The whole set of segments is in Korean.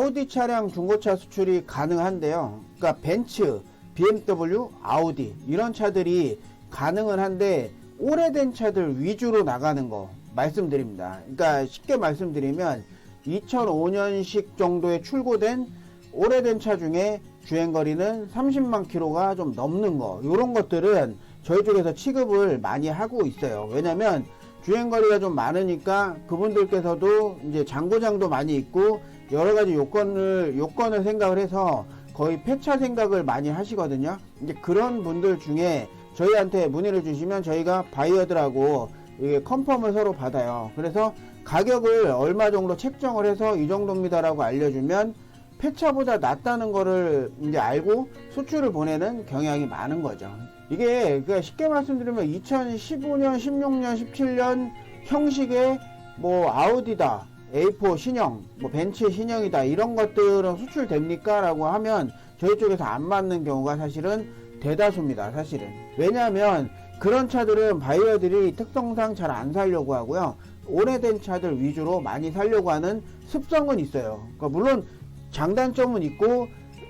아우디 차량 중고차 수출이 가능한데요. 그러니까 벤츠, BMW, 아우디 이런 차들이 가능은 한데 오래된 차들 위주로 나가는 거 말씀드립니다. 그러니까 쉽게 말씀드리면 2005년식 정도에 출고된 오래된 차 중에 주행거리는 30만 킬로가 좀 넘는 거 이런 것들은 저희 쪽에서 취급을 많이 하고 있어요. 왜냐면 주행거리가 좀 많으니까 그분들께서도 이제 장고장도 많이 있고 여러 가지 요건을 요건을 생각을 해서 거의 폐차 생각을 많이 하시거든요. 이제 그런 분들 중에 저희한테 문의를 주시면 저희가 바이어들하고 이게 컨펌을 서로 받아요. 그래서 가격을 얼마 정도 책정을 해서 이 정도입니다라고 알려주면 폐차보다 낫다는 거를 이제 알고 수출을 보내는 경향이 많은 거죠. 이게 그러니까 쉽게 말씀드리면 2015년, 16년, 17년 형식의 뭐 아우디다, A4 신형, 뭐 벤츠 신형이다 이런 것들은 수출됩니까? 라고 하면 저희 쪽에서 안 맞는 경우가 사실은 대다수입니다. 사실은 왜냐하면 그런 차들은 바이어들이 특성상 잘 안 살려고 하고요. 오래된 차들 위주로 많이 살려고 하는 습성은 있어요. 그러니까 물론 장단점은 있고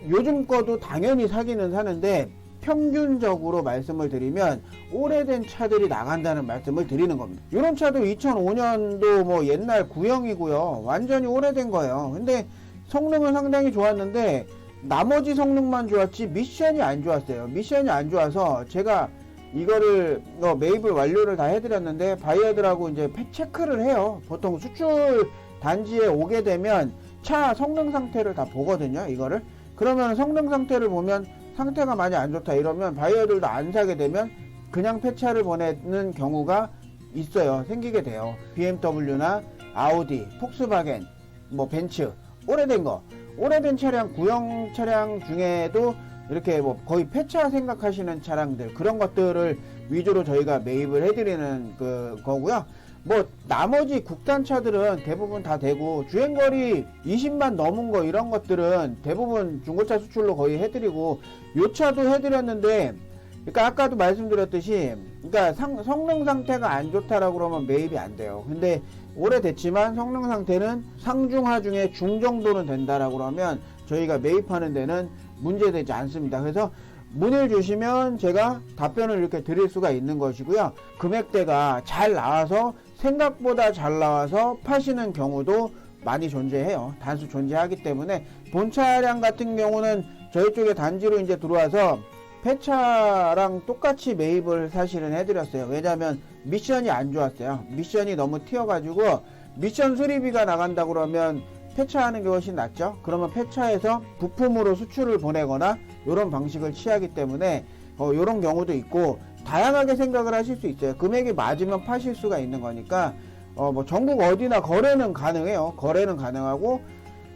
요즘 거도 당연히 사기는 사는데 평균적으로 말씀을 드리면 오래된 차들이 나간다는 말씀을 드리는 겁니다. 이런 차도 2005년도 뭐 옛날 구형이고요. 완전히 오래된 거예요. 근데 성능은 상당히 좋았는데 나머지 성능만 좋았지 미션이 안 좋았어요. 미션이 안 좋아서 제가 이거를 어, 매입을 완료를 다 해드렸는데 바이어들하고 이제 팩 체크를 해요. 보통 수출 단지에 오게 되면 차 성능 상태를 다 보거든요. 이거를 그러면 성능 상태를 보면 상태가 많이 안 좋다 이러면 바이어들도 안 사게 되면 그냥 폐차를 보내는 경우가 있어요. 생기게 돼요. BMW나 아우디, 폭스바겐, 뭐 벤츠 오래된 거 오래된 차량 구형 차량 중에도 이렇게 뭐 거의 폐차 생각하시는 차량들 그런 것들을 위주로 저희가 매입을 해드리는 그 거고요. 뭐 나머지 국산 차들은 대부분 다 되고 주행거리 20만 넘은 거 이런 것들은 대부분 중고차 수출로 거의 해드리고 요 차도 해드렸는데 그러니까 아까도 말씀드렸듯이 그러니까 상- 성능 상태가 안 좋다라고 그러면 매입이 안 돼요. 근데 오래됐지만 성능 상태는 상중하 중에 중 정도는 된다라고 그러면 저희가 매입하는 데는 문제되지 않습니다. 그래서 문의를 주시면 제가 답변을 이렇게 드릴 수가 있는 것이고요. 금액대가 잘 나와서 생각보다 잘 나와서 파시는 경우도 많이 존재해요. 단수 존재하기 때문에 본 차량 같은 경우는 저희 쪽에 단지로 이제 들어와서 폐차랑 똑같이 매입을 사실은 해드렸어요. 왜냐하면 미션이 안 좋았어요. 미션이 너무 튀어가지고 미션 수리비가 나간다 그러면 폐차하는 게 훨씬 낫죠. 그러면 폐차해서 부품으로 수출을 보내거나 이런 방식을 취하기 때문에 어, 이런 경우도 있고 다양하게 생각을 하실 수 있어요. 금액이 맞으면 파실 수가 있는 거니까 어, 뭐 전국 어디나 거래는 가능해요. 거래는 가능하고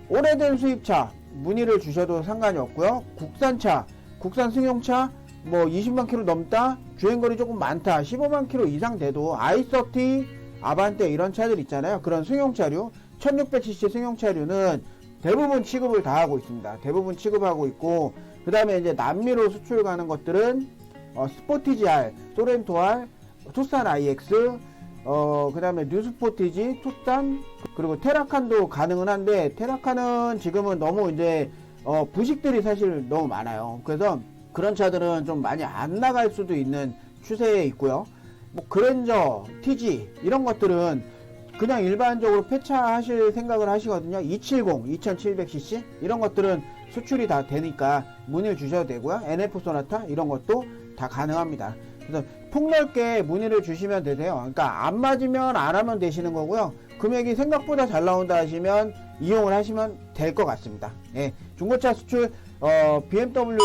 오래된 수입차 문의를 주셔도 상관이 없고요. 국산차, 국산 승용차 뭐 20만 킬로 넘다, 주행거리 조금 많다, 15만 킬로 이상 돼도 i30, 아반떼 이런 차들 있잖아요. 그런 승용차류, 1600cc 승용차류는 대부분 취급을 다 하고 있습니다. 대부분 취급하고 있고 그 다음에 이제 남미로 수출 가는 것들은 어, 스포티지 R, 소렌토 R, 투싼 IX, 어, 그 다음에 뉴스포티지, 투싼, 그리고 테라칸도 가능은 한데, 테라칸은 지금은 너무 이제, 어, 부식들이 사실 너무 많아요. 그래서 그런 차들은 좀 많이 안 나갈 수도 있는 추세에 있고요. 뭐, 그랜저, TG, 이런 것들은 그냥 일반적으로 폐차하실 생각을 하시거든요. 270, 2700cc 이런 것들은 수출이 다 되니까 문의를 주셔도 되고요. NF 소나타 이런 것도 다 가능합니다. 그래서 폭넓게 문의를 주시면 되세요. 그러니까 안 맞으면 안 하면 되시는 거고요. 금액이 생각보다 잘 나온다 하시면 이용을 하시면 될 것 같습니다. 예, 중고차 수출 어, BMW도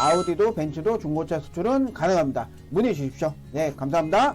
아우디도 벤츠도 중고차 수출은 가능합니다. 문의 주십시오. 네, 감사합니다.